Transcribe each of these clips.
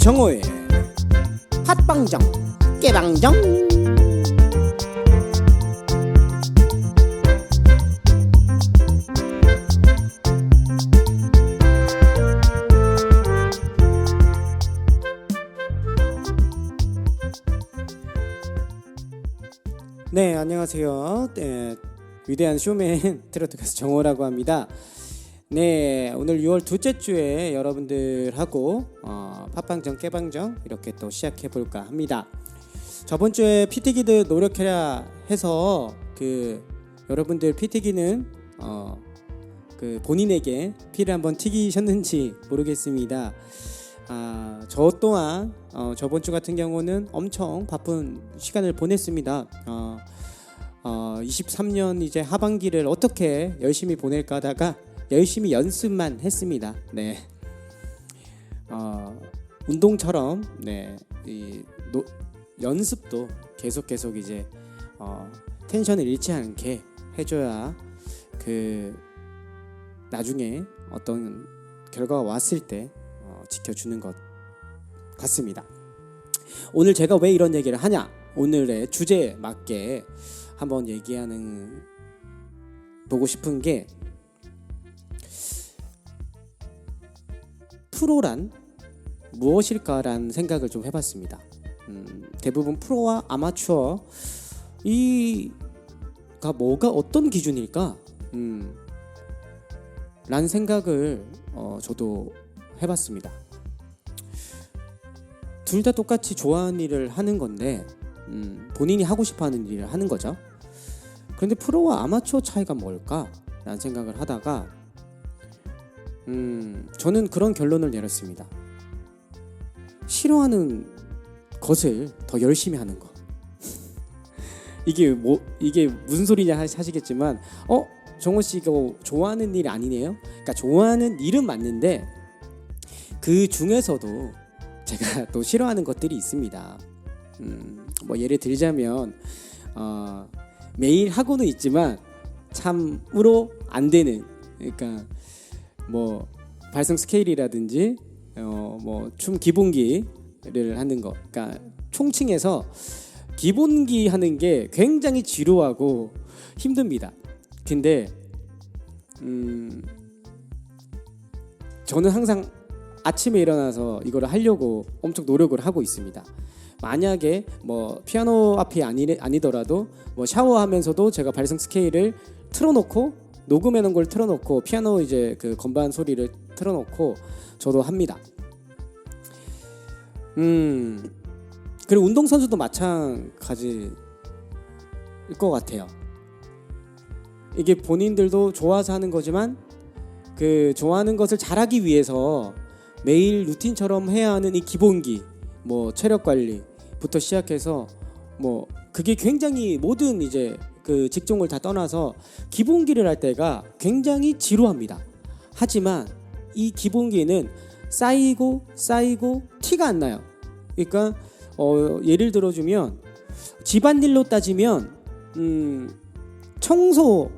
정호의 팥방정 깨방정. 네 안녕하세요. 네, 위대한 쇼맨 트로트 가수 정호라고 합니다 네, 오늘 6월 둘째 주에 여러분들하고 어, 팟빵정 깨방정 이렇게 또 시작해 볼까 합니다. 저번 주에 피튀기드 노력해라 해서 그 여러분들 피튀기는 어, 그 본인에게 피를 한번 튀기셨는지 모르겠습니다. 아, 저 또한 어, 저번 주 같은 경우는 엄청 바쁜 시간을 보냈습니다. 어, 어, 23년 이제 하반기를 어떻게 열심히 보낼까 하다가 열심히 연습만 했습니다. 네. 어, 운동처럼 네, 이 노, 연습도 계속 계속 이제 어, 텐션을 잃지 않게 해줘야 그 나중에 어떤 결과가 왔을 때 어, 지켜주는 것 같습니다. 오늘 제가 왜 이런 얘기를 하냐? 오늘의 주제에 맞게 한번 얘기하는 보고 싶은 게 프로란 무엇일까라는 생각을 좀 해봤습니다. 음, 대부분 프로와 아마추어 이가 뭐가 어떤 기준일까? 음, 라는 생각을 어, 저도 해봤습니다. 둘 다 똑같이 좋아하는 일을 하는 건데 음, 본인이 하고 싶어하는 일을 하는 거죠. 그런데 프로와 아마추어 차이가 뭘까? 라는 생각을 하다가 음, 저는 그런 결론을 내렸습니다. 싫어하는 것을 더 열심히 하는 것. 이게 뭐 이게 무슨 소리냐 하시겠지만, 어 정호 씨 이거 좋아하는 일 아니네요. 그러니까 좋아하는 일은 맞는데 그 중에서도 제가 또 싫어하는 것들이 있습니다. 음, 뭐 예를 들자면 어, 매일 하고는 있지만 참으로 안 되는 그러니까 뭐 발성 스케일이라든지 어 뭐춤 기본기를 하는 거. 그러니까 총칭해서 기본기 하는 게 굉장히 지루하고 힘듭니다. 근데 음 저는 항상 아침에 일어나서 이거를 하려고 엄청 노력을 하고 있습니다. 만약에 뭐 피아노 앞이 아니, 아니더라도 뭐 샤워하면서도 제가 발성 스케일을 틀어놓고 녹음해 놓은 걸 틀어놓고 피아노 이제 그 건반 소리를 틀어놓고 저도 합니다. 음 그리고 운동 선수도 마찬가지일 것 같아요. 이게 본인들도 좋아서 하는 거지만 그 좋아하는 것을 잘하기 위해서 매일 루틴처럼 해야 하는 이 기본기, 뭐 체력 관리부터 시작해서 뭐 그게 굉장히 모든 이제 그 직종을 다 떠나서 기본기를 할 때가 굉장히 지루합니다. 하지만 이 기본기는 쌓이고 쌓이고 티가 안 나요. 그러니까 어, 예를 들어주면 집안일로 따지면 음, 청소랑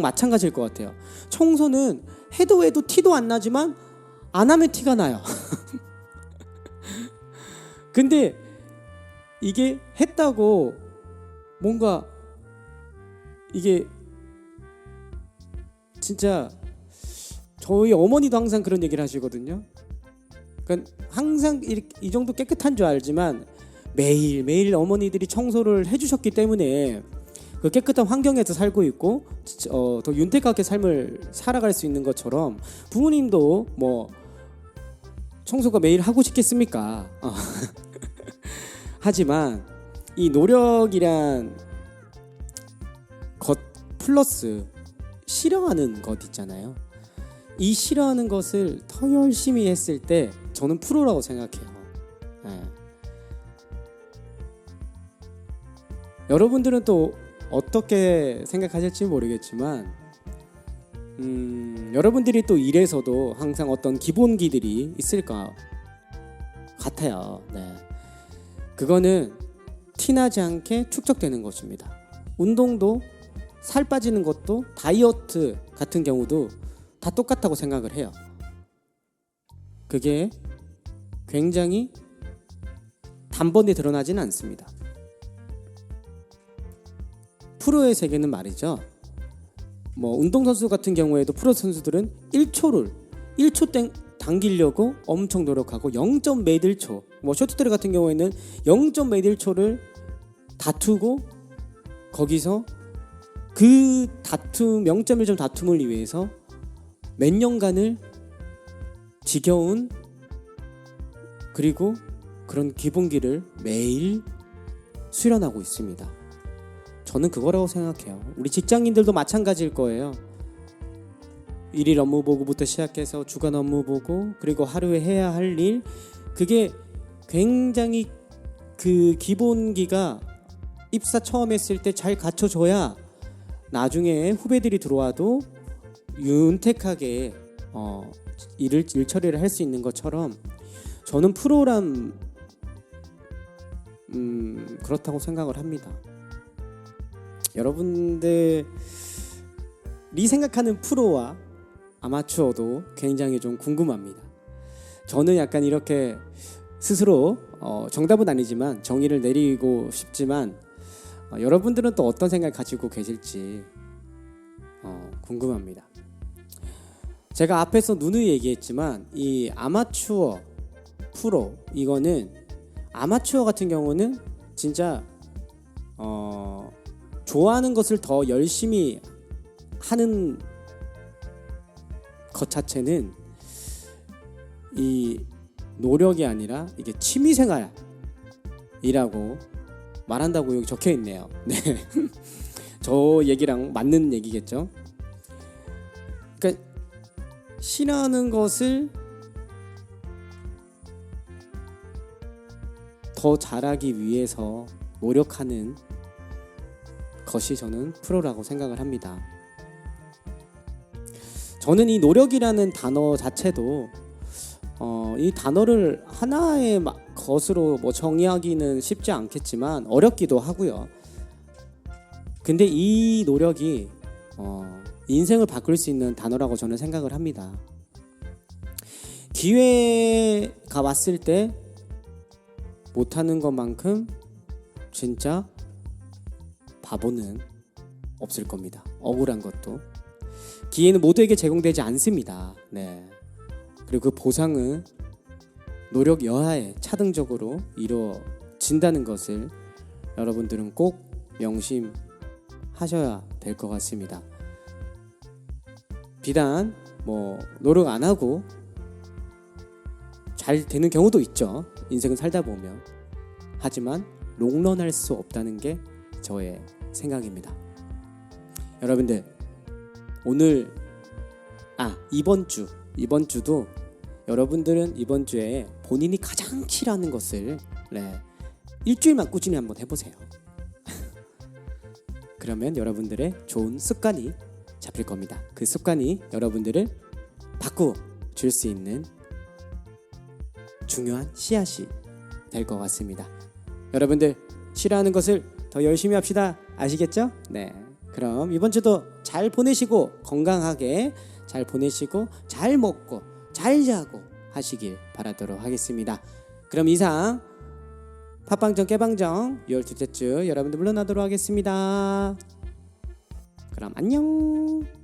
마찬가지일 것 같아요. 청소는 해도 해도 티도 안 나지만 안 하면 티가 나요. 근데 이게 했다고 뭔가 이게 진짜 저희 어머니도 항상 그런 얘기를 하시거든요. 그러니까 항상 이, 이 정도 깨끗한 줄 알지만 매일 매일 어머니들이 청소를 해주셨기 때문에 그 깨끗한 환경에서 살고 있고 어, 더 윤택하게 삶을 살아갈 수 있는 것처럼 부모님도 뭐 청소가 매일 하고 싶겠습니까? 어. 하지만 이 노력이란 것 플러스 싫어하는 것 있잖아요. 이 싫어하는 것을 더 열심히 했을 때 저는 프로라고 생각해요. 네. 여러분들은 또 어떻게 생각하실지 모르겠지만 음, 여러분들이 또 일에서도 항상 어떤 기본기들이 있을 것 같아요. 네. 그거는 티나지 않게 축적되는 것입니다. 운동도 살 빠지는 것도 다이어트 같은 경우도 다 똑같다고 생각을 해요. 그게 굉장히 단번에 드러나지는 않습니다. 프로의 세계는 말이죠. 뭐 운동선수 같은 경우에도 프로 선수들은 1초를 1초 땡 당기려고 엄청 노력하고 0점 몇 1초 뭐 쇼트트랙 같은 경우에는 0점 몇 1초를 다투고 거기서 그 다툼 0.1점 다툼을 위해서 몇 년간을 지겨운 그리고 그런 기본기를 매일 수련하고 있습니다. 저는 그거라고 생각해요. 우리 직장인들도 마찬가지일 거예요. 일일 업무 보고부터 시작해서 주간 업무 보고 그리고 하루에 해야 할 일 그게 굉장히 그 기본기가 입사 처음 했을 때 잘 갖춰줘야 나중에 후배들이 들어와도 윤택하게 어, 일을 일 처리를 할 수 있는 것처럼 저는 프로란 음, 그렇다고 생각을 합니다. 여러분들이 생각하는 프로와 아마추어도 굉장히 좀 궁금합니다. 저는 약간 이렇게 스스로 어, 정답은 아니지만 정의를 내리고 싶지만 어, 여러분들은 또 어떤 생각 가지고 계실지 어, 궁금합니다. 제가 앞에서 누누이 얘기했지만 이 아마추어 프로 이거는 아마추어 같은 경우는 진짜 어, 좋아하는 것을 더 열심히 하는 것 자체는 이 노력이 아니라 이게 취미 생활이라고 말한다고 여기 적혀 있네요. 네. 저 얘기랑 맞는 얘기겠죠. 그러니까 싫어하는 것을 더 잘하기 위해서 노력하는 것이 저는 프로라고 생각을 합니다. 저는 이 노력이라는 단어 자체도 어, 이 단어를 하나의 마- 것으로 뭐 정의하기는 쉽지 않겠지만 어렵기도 하고요. 근데 이 노력이 어, 인생을 바꿀 수 있는 단어라고 저는 생각을 합니다. 기회가 왔을 때 못하는 것만큼 진짜 바보는 없을 겁니다. 억울한 것도 기회는 모두에게 제공되지 않습니다. 네. 그리고 그 보상은 노력 여하에 차등적으로 이루어진다는 것을 여러분들은 꼭 명심하셔야 될 것 같습니다. 비단 뭐 노력 안 하고 잘 되는 경우도 있죠. 인생을 살다 보면. 하지만 롱런할 수 없다는 게 저의 생각입니다. 여러분들 오늘 아 이번 주 이번 주도 여러분들은 이번 주에 본인이 가장 싫어하는 것을 네, 일주일만 꾸준히 한번 해보세요. 그러면 여러분들의 좋은 습관이 잡힐 겁니다. 그 습관이 여러분들을 바꿔 줄수 있는 중요한 씨앗이 될 것 같습니다. 여러분들 싫어하는 것을 더 열심히 합시다. 아시겠죠? 네. 그럼 이번 주도 잘 보내시고 건강하게 잘 보내시고 잘 먹고 잘 자고 하시길 바라도록 하겠습니다. 그럼 이상 팟빵정 깨방정 6월 둘째 주 여러분들 물러나도록 하겠습니다. 그럼 안녕.